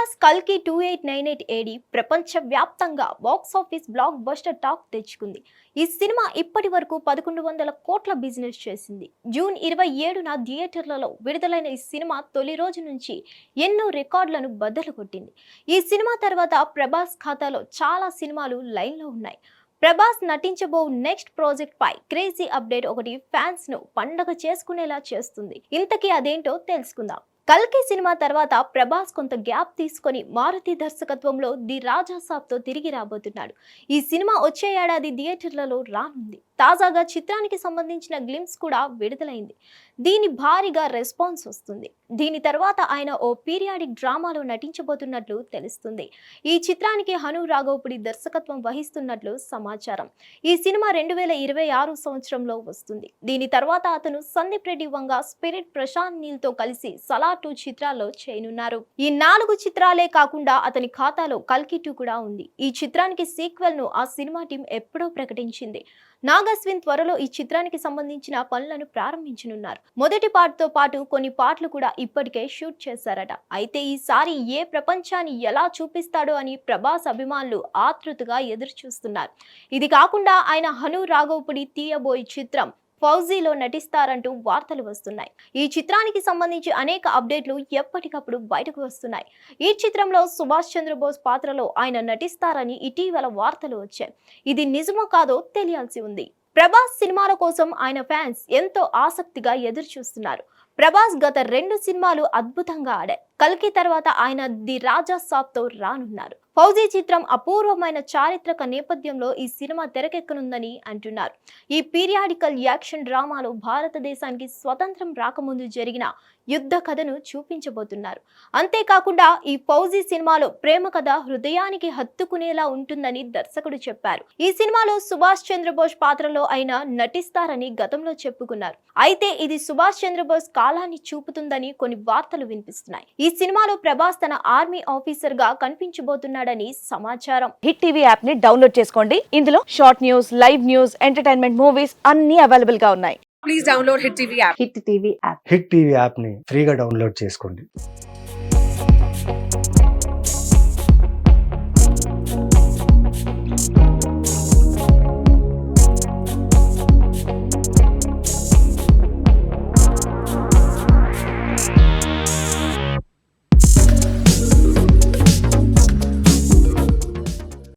ప్రభాస్ కల్కి two eight nine eight AD ప్రపంచ వ్యాప్తంగా బ్లాక్ బస్టర్ టాక్ తెచ్చుకుంది. ఈ సినిమా ఇప్పటి వరకు పదకొండు వందల కోట్ల బిజినెస్ చేసింది. జూన్ ఇరవై ఏడున థియేటర్లలో విడుదలైన ఈ సినిమా తొలి రోజు నుంచి ఎన్నో రికార్డులను బద్దలు కొట్టింది ఈ సినిమా తర్వాత ప్రభాస్ ఖాతాలో చాలా సినిమాలు లైన్లో ఉన్నాయి. ప్రభాస్ నటించబో నెక్స్ట్ ప్రాజెక్ట్ పై క్రేజీ అప్డేట్ ఒకటి ఫ్యాన్స్ను పండగ చేసుకునేలా చేస్తుంది. ఇంతకీ అదేంటో తెలుసుకుందాం. కల్కి సినిమా తర్వాత ప్రభాస్ కొంత గ్యాప్ తీసుకొని మారుతి దర్శకత్వంలో ది రాజా తిరిగి రాబోతున్నాడు. ఈ సినిమా వచ్చే ఏడాది థియేటర్లలో రానుంది. తాజాగా చిత్రానికి సంబంధించిన గ్లిమ్స్ కూడా విడుదలైంది. దీని భారీగా రెస్పాన్స్ వస్తుంది. దీని తర్వాత ఆయన ఓ పీరియాడిక్ డ్రామాలో నటించబోతున్నట్లు తెలుస్తుంది. ఈ చిత్రానికి హను రాఘవపుడి దర్శకత్వం వహిస్తున్నట్లు సమాచారం. ఈ సినిమా రెండు వేల ఇరవై ఆరు సంవత్సరంలో వస్తుంది. దీని తర్వాత అతను సందీప్ రెడ్డి వంగ స్పిరిట్ ప్రశాంత్ నీల్తో కలిసి సలా టూ చిత్రాల్లో చేయనున్నారు ఈ నాలుగు చిత్రాలే కాకుండా అతని ఖాతాలో కల్కి టూ కూడా ఉంది. ఈ చిత్రానికి సీక్వెల్ను ఆ సినిమా టీం ఎప్పుడో ప్రకటించింది. నాగ నాగస్విన్ త్వరలో ఈ చిత్రానికి సంబంధించిన పనులను ప్రారంభించనున్నారు. మొదటి పాటతో పాటు కొన్ని పాటలు కూడా ఇప్పటికే షూట్ చేశారట. అయితే ఈసారి ఏ ప్రపంచాన్ని ఎలా చూపిస్తాడో అని ప్రభాస్ అభిమానులు ఆతృతగా ఎదురు చూస్తున్నారు ఇది కాకుండా ఆయన హను రాఘవపుడి తీయబోయే చిత్రం ఫౌజీలో నటిస్తారంటూ వార్తలు వస్తున్నాయి. ఈ చిత్రానికి సంబంధించి అనేక అప్డేట్లు ఎప్పటికప్పుడు బయటకు వస్తున్నాయి. ఈ చిత్రంలో సుభాష్ చంద్రబోస్ పాత్రలో ఆయన నటిస్తారని ఇటీవల వార్తలు వచ్చాయి. ఇది నిజమో కాదో తెలియాల్సి ఉంది. ప్రభాస్ సినిమాల కోసం ఆయన ఫ్యాన్స్ ఎంతో ఆసక్తిగా ఎదురు చూస్తున్నారు ప్రభాస్ గత రెండు సినిమాలు అద్భుతంగా ఆడాయి. కల్కి తర్వాత ఆయన ది రాజా సాబ్తో రానున్నారు. ఫౌజీ చిత్రం అపూర్వమైన చారిత్రక నేపథ్యంలో ఈ సినిమా తెరకెక్కనుందని అంటున్నారు. ఈ పీరియాడికల్ యాక్షన్ డ్రామాలో భారతదేశానికి స్వతంత్రం రాకముందు జరిగిన యుద్ధ కథను చూపించబోతున్నారు. అంతేకాకుండా ఈ ఫౌజీ సినిమాలో ప్రేమ కథ హృదయానికి హత్తుకునేలా ఉంటుందని దర్శకుడు చెప్పారు. ఈ సినిమాలో సుభాష్ చంద్రబోస్ పాత్రలో ఆయన నటిస్తారని గతంలో చెప్పుకున్నారు. అయితే ఇది సుభాష్ చంద్రబోస్ కాలాన్ని చూపుతుందని కొన్ని వార్తలు వినిపిస్తున్నాయి. ఈ సినిమాలో ప్రభాస్ తన ఆర్మీ ఆఫీసర్గా కనిపించబోతున్నాడని సమాచారం. హిట్ టీవీ యాప్ని డౌన్లోడ్ చేసుకోండి. ఇందులో short news live news entertainment movies అన్ని అవైలబుల్గా ఉన్నాయి. please download Hit TV app. Hit TV app. Hit TV యాప్ని ఫ్రీగా డౌన్లోడ్ చేసుకోండి.